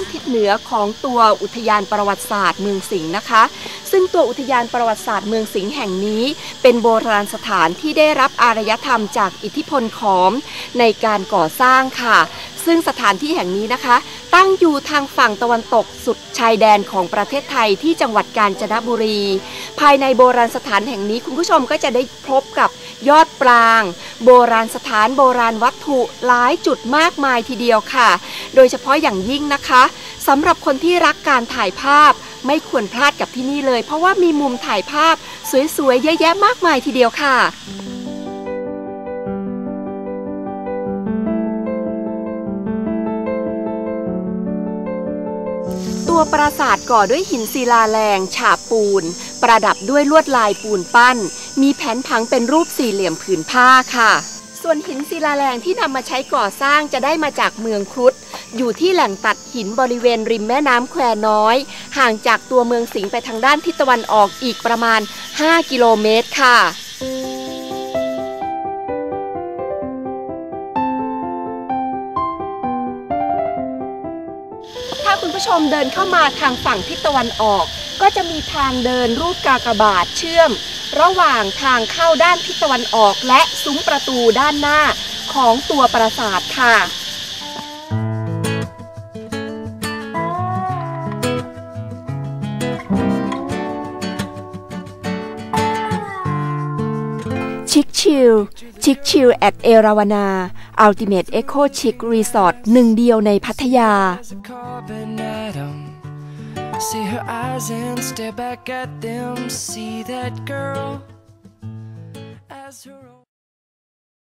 ทิศเหนือของตัวอุทยานประวัติศาสตร์เมืองสิงห์นะคะ ซึ่งตัวอุทยานประวัติศาสตร์เมืองสิงห์แห่งนี้ เป็นโบราณสถานที่ได้รับอารยธรรมจากอิทธิพลขอมในการก่อสร้างค่ะ ซึ่งสถานที่แห่งนี้นะคะ ตั้งอยู่ทางฝั่งตะวันตกสุดชายแดนของประเทศไทยที่จังหวัดกาญจนบุรี ภายในโบราณสถานแห่งนี้คุณผู้ชมก็จะได้พบกับยอดปราง โบราณสถานโบราณวัตถุหลายจุดมากมายทีเดียวค่ะ โดยเฉพาะอย่างยิ่งนะคะสำหรับคนที่รักการถ่ายภาพไม่ควรพลาดกับที่นี่เลย เพราะว่ามีมุมถ่ายภาพสวยๆเยอะแยะมากมายทีเดียวค่ะ ตัวปราสาทก่อด้วยหินศิลาแรงฉาบปูน ประดับด้วยลวดลายปูนปั้น มีแผนผังเป็นรูปสี่เหลี่ยมผืนผ้าค่ะ ส่วนหินศิลาแรงที่นำมาใช้ก่อสร้างจะได้มาจากเมืองครุฑอยู่ที่แหล่งตัดหินบริเวณริมแม่น้ำแควน้อย ห่างจากตัวเมืองสิงห์ไปทางด้านทิศตะวันออกอีกประมาณ 5 กิโลเมตรค่ะ คุณผู้ชมเดินเข้ามาทางฝั่งทิศตะวันออก ก็จะมีทางเดินรูปกากบาทเชื่อม ระหว่างทางเข้าด้านทิศตะวันออก และซุ้มประตูด้านหน้าของตัวปราสาทค่ะ ชิคชิลชิคชิลแอดเอราวนาอัลติเมตเอ็กโคชิครีสอร์ทหนึ่งเดียวในพัทยา